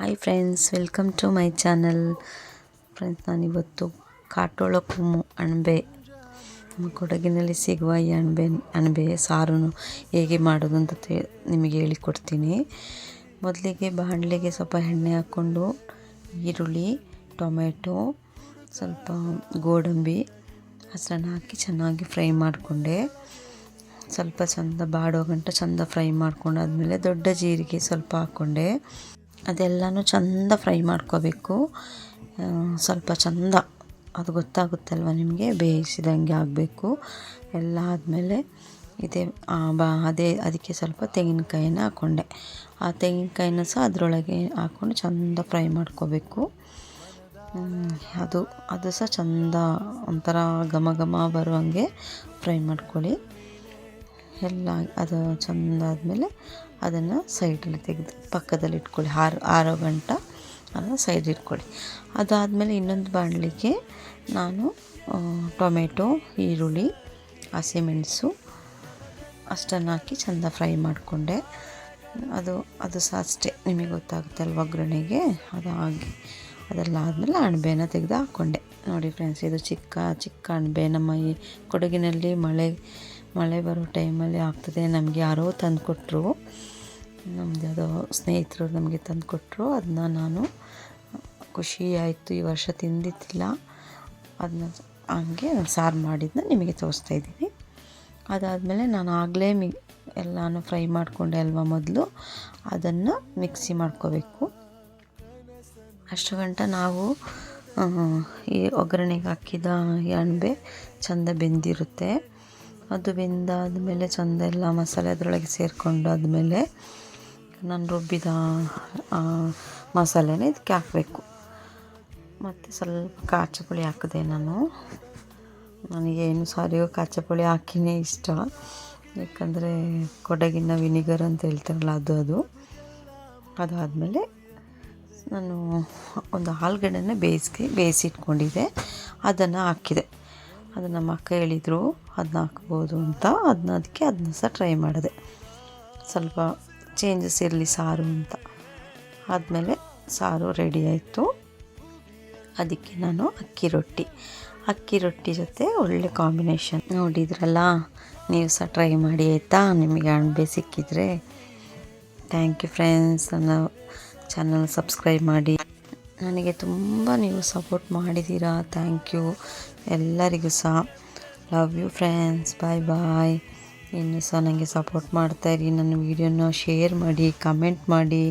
Hi friends, welcome to my channel. Friends, ನಾನಿವತ್ತು ಕಾಟೋಳ ಕುಮ್ಮು ಅಣಬೆ. ನಮ್ಮ ಕೊಡಗಿನಲ್ಲಿ ಸಿಗುವ ಈ ಅಣಬೆ ಅಣಬೆ ಸಾರನ್ನು ಹೇಗೆ ಮಾಡೋದು ಅಂತ ನಿಮಗೆ ಹೇಳಿಕೊಡ್ತೀನಿ. ಮೊದಲಿಗೆ ಬಾಣಲೆಗೆ ಸ್ವಲ್ಪ ಎಣ್ಣೆ ಹಾಕ್ಕೊಂಡು ಈರುಳ್ಳಿ ಟೊಮೆಟೊ ಸ್ವಲ್ಪ ಗೋಡಂಬಿ, ಹಸರನ್ನ ಹಾಕಿ ಚೆನ್ನಾಗಿ ಫ್ರೈ ಮಾಡಿಕೊಂಡೆ. ಸ್ವಲ್ಪ ಚಂದ ಬಾಡೋ ಗಂಟ ಚಂದ ಫ್ರೈ ಮಾಡ್ಕೊಂಡಾದ್ಮೇಲೆ ದೊಡ್ಡ ಜೀರಿಗೆ ಸ್ವಲ್ಪ ಹಾಕ್ಕೊಂಡೆ. ಅದೆಲ್ಲನೂ ಚಂದ ಫ್ರೈ ಮಾಡ್ಕೋಬೇಕು. ಸ್ವಲ್ಪ ಚಂದ. ಅದು ಗೊತ್ತಾಗುತ್ತಲ್ವ ನಿಮಗೆ? ಬೇಯಿಸಿದಂಗೆ ಆಗಬೇಕು. ಎಲ್ಲ ಆದಮೇಲೆ ಇದೇ ಅದೇ, ಅದಕ್ಕೆ ಸ್ವಲ್ಪ ತೆಂಗಿನಕಾಯಿನ ಹಾಕ್ಕೊಂಡೆ ಆ ತೆಂಗಿನಕಾಯಿನ ಸಹ ಅದರೊಳಗೆ ಹಾಕ್ಕೊಂಡು ಚಂದ ಫ್ರೈ ಮಾಡ್ಕೋಬೇಕು. ಅದು ಅದು ಸಹ ಚಂದ ಒಂಥರ ಘಮ ಘಮ ಬರುವಂಗೆ ಫ್ರೈ ಮಾಡ್ಕೊಳ್ಳಿ. ಎಲ್ಲ ಅದು ಚೆಂದ ಆದಮೇಲೆ ಅದನ್ನು ಸೈಡಲ್ಲಿ ತೆಗೆದು ಪಕ್ಕದಲ್ಲಿ ಇಟ್ಕೊಳ್ಳಿ. ಆರು, ಆರೋ ಗಂಟ ಅದನ್ನು ಸೈಡ್ ಇಟ್ಕೊಳ್ಳಿ. ಅದಾದಮೇಲೆ ಇನ್ನೊಂದು ಬಾಣಲಿಗೆ ನಾನು ಟೊಮೆಟೊ, ಈರುಳ್ಳಿ ಹಸಿಮೆಣಸು ಅಷ್ಟನ್ನು ಹಾಕಿ ಚೆಂದ ಫ್ರೈ ಮಾಡಿಕೊಂಡೆ. ಅದು ಅದು ಸಹ ಅಷ್ಟೇ. ನಿಮಗೆ ಗೊತ್ತಾಗುತ್ತೆ ಅಲ್ವ ಒಗ್ಗರಣೆಗೆ? ಅದು ಹಾಗೆ. ಅದೆಲ್ಲ ಆದಮೇಲೆ ಅಣಬೆನ ತೆಗೆದು ಹಾಕ್ಕೊಂಡೆ ನೋಡಿ ಫ್ರೆಂಡ್ಸ್, ಇದು ಚಿಕ್ಕ ಚಿಕ್ಕ ಅಣಬೆ. ನಮ್ಮ ಈ ಕೊಡಗಿನಲ್ಲಿ ಮಳೆ ಮಳೆ ಬರೋ ಟೈಮಲ್ಲಿ ಆಗ್ತದೆ. ನಮಗೆ ಯಾರೋ ತಂದು ಕೊಟ್ಟರು ನಮ್ಮದು ಯಾವುದೋ ಸ್ನೇಹಿತರು ನಮಗೆ ತಂದುಕೊಟ್ರು. ಅದನ್ನ ನಾನು ಖುಷಿ ಆಯಿತು. ಈ ವರ್ಷ ತಿಂದಿದ್ದಿಲ್ಲ. ಅದನ್ನ ಹಂಗೆ ಸಾರು ಮಾಡಿದ್ದನ್ನ ನಿಮಗೆ ತೋರಿಸ್ತಾ ಇದ್ದೀನಿ. ಅದಾದಮೇಲೆ ನಾನು ಆಗಲೇ ಮಿ ಎಲ್ಲನೂ ಫ್ರೈ ಮಾಡಿಕೊಂಡೆ ಅಲ್ವಾ ಮೊದಲು. ಅದನ್ನು ಮಿಕ್ಸಿ ಮಾಡ್ಕೋಬೇಕು. ಅಷ್ಟು ಗಂಟ ನಾವು ಈ ಒಗ್ಗರಣೆಗೆ ಹಾಕಿದ ಈ ಅಣಬೆ ಚೆಂದ ಬೆಂದಿರುತ್ತೆ. ಅದು ಬೆಂದಾದಮೇಲೆ ಚೆಂದ ಎಲ್ಲ ಮಸಾಲೆ ಅದರೊಳಗೆ ಸೇರಿಕೊಂಡು ಆದಮೇಲೆ ನಾನು ರುಬ್ಬಿದ ಮಸಾಲೆನ ಇದಕ್ಕೆ ಹಾಕಬೇಕು. ಮತ್ತು ಸ್ವಲ್ಪ ಕಾಚ ಪುಳಿ ಹಾಕಿದೆ ನಾನು. ನನಗೇನು ಸಾರಿಗೂ ಕಾಚ ಪುಳಿ ಹಾಕಿನೇ ಇಷ್ಟ. ಯಾಕಂದರೆ ಕೊಡಗಿನ ವಿನಿಗರ್ ಅಂತ ಹೇಳ್ತಾರಲ್ಲ ಅದು ಅದು. ಅದಾದಮೇಲೆ ನಾನು ಒಂದು ಆಲೂಗಡ್ಡೆನ ಬೇಯಿಸಿ ಬೇಯಿಸಿಟ್ಕೊಂಡಿದ್ದೆ. ಅದನ್ನು ಹಾಕಿದೆ. ಅದು ನಮ್ಮ ಅಕ್ಕ ಹೇಳಿದರು ಅದನ್ನ ಹಾಕ್ಬೋದು ಅಂತ. ಅದನ್ನ ಅದಕ್ಕೆ ಅದನ್ನ ಸಹ ಟ್ರೈ ಮಾಡಿದೆ. ಸ್ವಲ್ಪ ಚೇಂಜಸ್ ಇರಲಿ ಸಾರು ಅಂತ. ಆದಮೇಲೆ ಸಾರು ರೆಡಿ ಆಯಿತು. ಅದಕ್ಕೆ ನಾನು ಅಕ್ಕಿ ರೊಟ್ಟಿ. ಅಕ್ಕಿ ರೊಟ್ಟಿ ಜೊತೆ ಒಳ್ಳೆ ಕಾಂಬಿನೇಷನ್ ನೋಡಿದ್ರಲ್ಲ, ನೀವು ಸಹ ಟ್ರೈ ಮಾಡಿ ಆಯಿತಾ? ನಿಮಗೆ ಅಣಬೆ ಸಿಕ್ಕಿದರೆ ಥ್ಯಾಂಕ್ ಯು ಫ್ರೆಂಡ್ಸ್ ನನ್ನ ಚಾನಲ್ ಸಬ್ಸ್ಕ್ರೈಬ್ ಮಾಡಿ. ನನಗೆ ತುಂಬ ನೀವು ಸಪೋರ್ಟ್ ಮಾಡಿದ್ದೀರಾ ಥ್ಯಾಂಕ್ ಯು ಎಲ್ಲರಿಗೂ ಸಹ love you friends bye bye ಇನ್ನು ಸಹ ನನಗೆ ಸಪೋರ್ಟ್ ಮಾಡ್ತಾಯಿರಿ ನನ್ನ ವೀಡಿಯೋನ ಶೇರ್ ಮಾಡಿ ಕಮೆಂಟ್ ಮಾಡಿ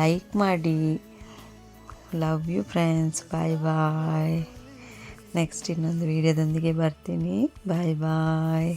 ಲೈಕ್ ಮಾಡಿ. Love you friends bye bye next ಇನ್ನೊಂದು ವೀಡಿಯೋದೊಂದಿಗೆ ಬರ್ತೀನಿ. ಬಾಯ್ ಬಾಯ್